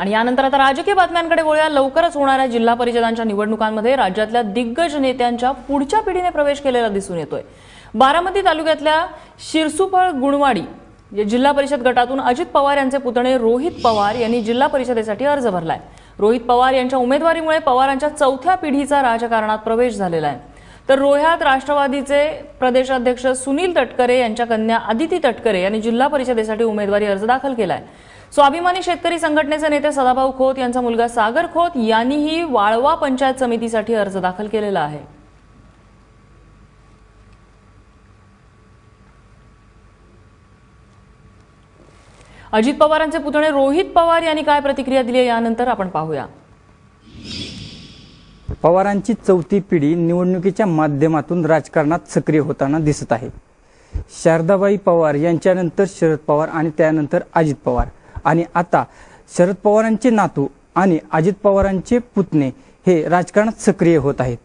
आणि यानंतर आता राजकीय बातम्यांकडे वळूया. लवकरच होणाऱ्या जिल्हा परिषदांच्या निवडणुकांमध्ये राज्यातल्या दिग्गज नेत्यांच्या पुढच्या पिढीने प्रवेश केलेला दिसून येतोय. बारामती तालुक्यातल्या शिरसुफळ गुणवाडी जिल्हा परिषद गटातून अजित पवार यांचे पुतणे रोहित पवार यांनी जिल्हा परिषदेसाठी अर्ज भरलाय. रोहित पवार यांच्या उमेदवारीमुळे पवारांच्या चौथ्या पिढीचा राजकारणात प्रवेश झालेला आहे. तर रोह्यात राष्ट्रवादीचे प्रदेशाध्यक्ष सुनील तटकरे यांच्या कन्या आदिती तटकरे यांनी जिल्हा परिषदेसाठी उमेदवारी अर्ज दाखल केला आहे स्वाभिमानी शेतकरी संघटनेचे नेते सदाभाऊ खोत यांचा मुलगा सागर खोत यांनीही वाळवा पंचायत समितीसाठी अर्ज दाखल केलेला आहे. अजित पवारांचे पुतणे रोहित पवार यांनी काय प्रतिक्रिया दिली आहे यानंतर आपण पाहूया. पवारांची चौथी पिढी निवडणुकीच्या माध्यमातून राजकारणात सक्रिय होताना दिसत आहे. शारदाबाई पवार यांच्यानंतर शरद पवार आणि त्यानंतर अजित पवार. आणि आता शरद पवारांचे नातू आणि अजित पवारांचे पुतणे हे राजकारणात सक्रिय होत आहेत.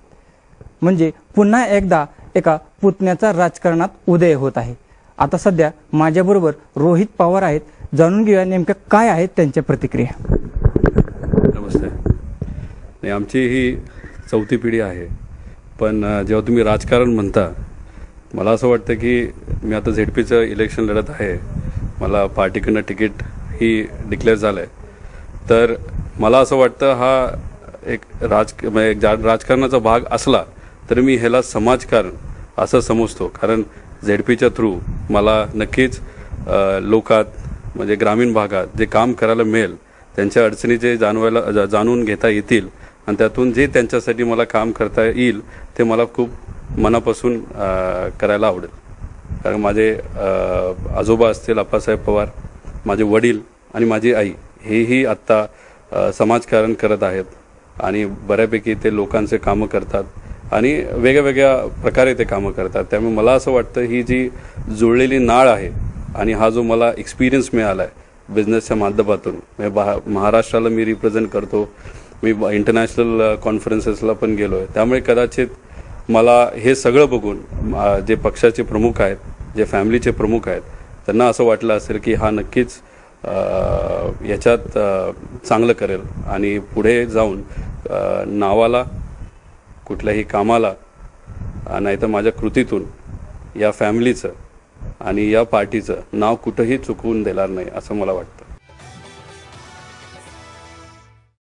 म्हणजे पुन्हा एकदा एका पुतण्याचा राजकारणात उदय होत आहे. आता सध्या माझ्याबरोबर रोहित पवार आहेत. जाणून घेऊया नेमक्या काय आहेत त्यांच्या प्रतिक्रिया. नमस्ते. नाही आमची ही चौथी पिढी आहे. पण जेव्हा तुम्ही राजकारण म्हणता मला असं वाटतं की मी आता झेडपीचं इलेक्शन लढत आहे. मला पार्टीकडनं तिकीट ही डिक्लेअर झालं आहे तर मला असं वाटतं हा एक राज म्हणजे एक जा- राजकारणाचा भाग असला तरी मी ह्याला समाजकारण असं समजतो. कारण झेडपीच्या थ्रू मला नक्कीच लोकात म्हणजे ग्रामीण भागात जे काम करायला मिळेल त्यांच्या अडचणी जे जाणवायला जा- जाणून घेता येतील आणि त्यातून जे त्यांच्यासाठी मला काम करता येईल ते मला खूप मनापासून करायला आवडेल. कारण माझे आजोबा असतील अप्पासाहेब पवार माझे वडील आणि माझी आई हेही आत्ता समाजकारण करत आहेत. आणि बऱ्यापैकी ते लोकांचे कामं करतात. आणि वेगळ्या वेगळ्या प्रकारे ते कामं करतात. त्यामुळे मला असं वाटतं ही जी जुळलेली नाळ आहे आणि हा जो मला एक्सपिरियन्स मिळाला आहे बिझनेसच्या माध्यमातून मी बहा महाराष्ट्राला मी रिप्रेझेंट करतो. मी इंटरनॅशनल कॉन्फरन्सेसला पण गेलो आहे त्यामुळे कदाचित मला हे सगळं बघून जे पक्षाचे प्रमुख आहेत जे फॅमिलीचे प्रमुख आहेत त्यांना असं वाटलं असेल की हा नक्कीच याच्यात चांगलं करेल. आणि पुढे जाऊन नावाला कुठल्याही कामाला नाहीतर माझ्या कृतीतून या फॅमिलीचं आणि या पार्टीचं नाव कुठंही चुकवून देणार नाही असं मला वाटतं.